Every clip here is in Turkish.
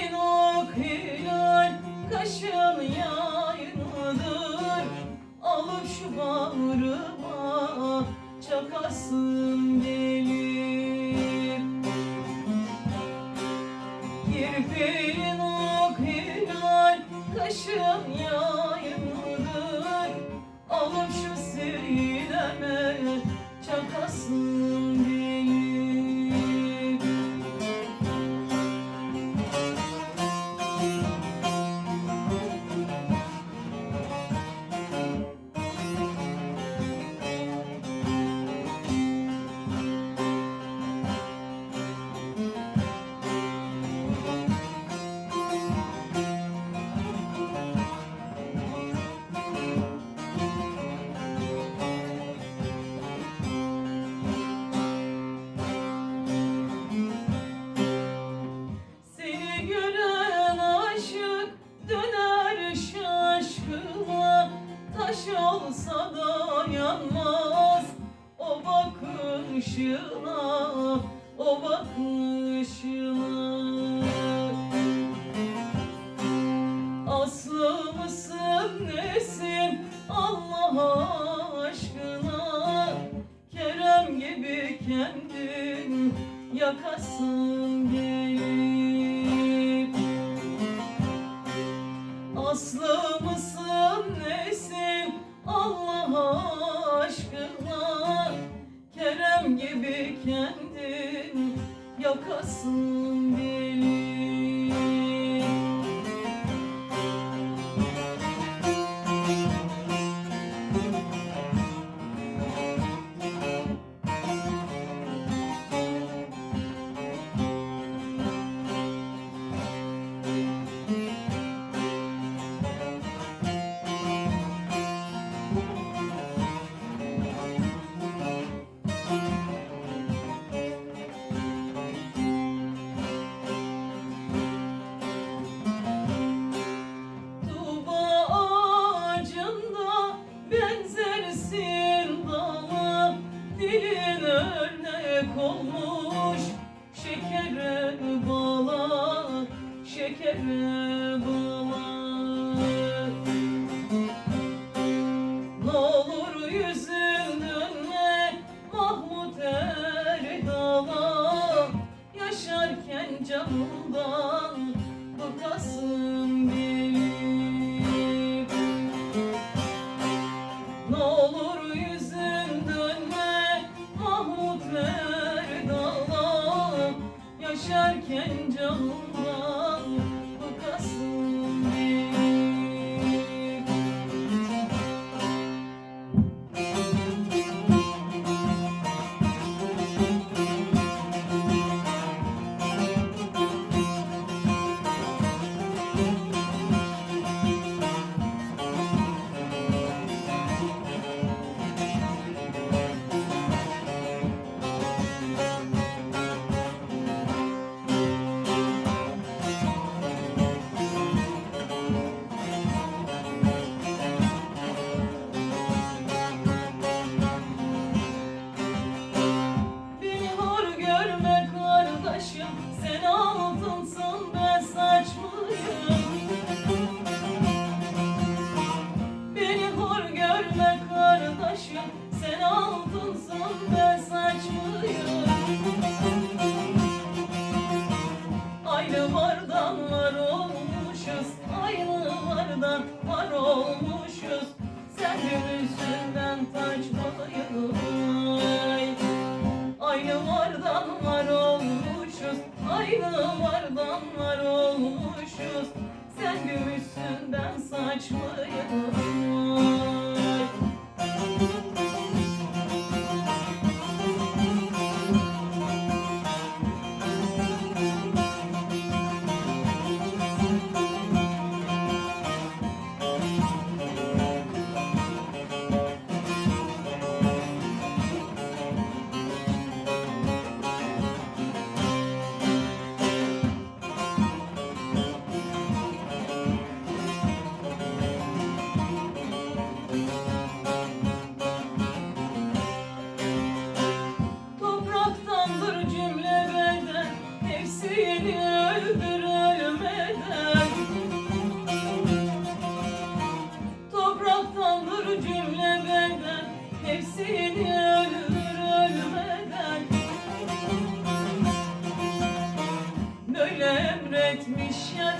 Senin o hilal kaşın yayınıdır. Alıp şu bağrıma çakasın gelir Kirpiğin o hilal kaşın yayınıdır. Alıp şu sineme çakasın Aslı mısın nesin Allah aşkına. Kerem gibi kendin yakasın.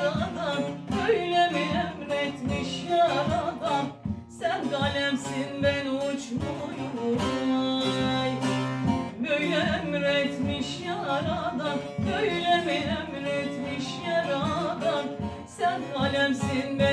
Yaradan Böyle mi emretmiş yaradan Sen kalemsin ben uçmuyum ay Böyle emretmiş yaradan Böyle mi emretmiş yaradan Sen kalemsin ben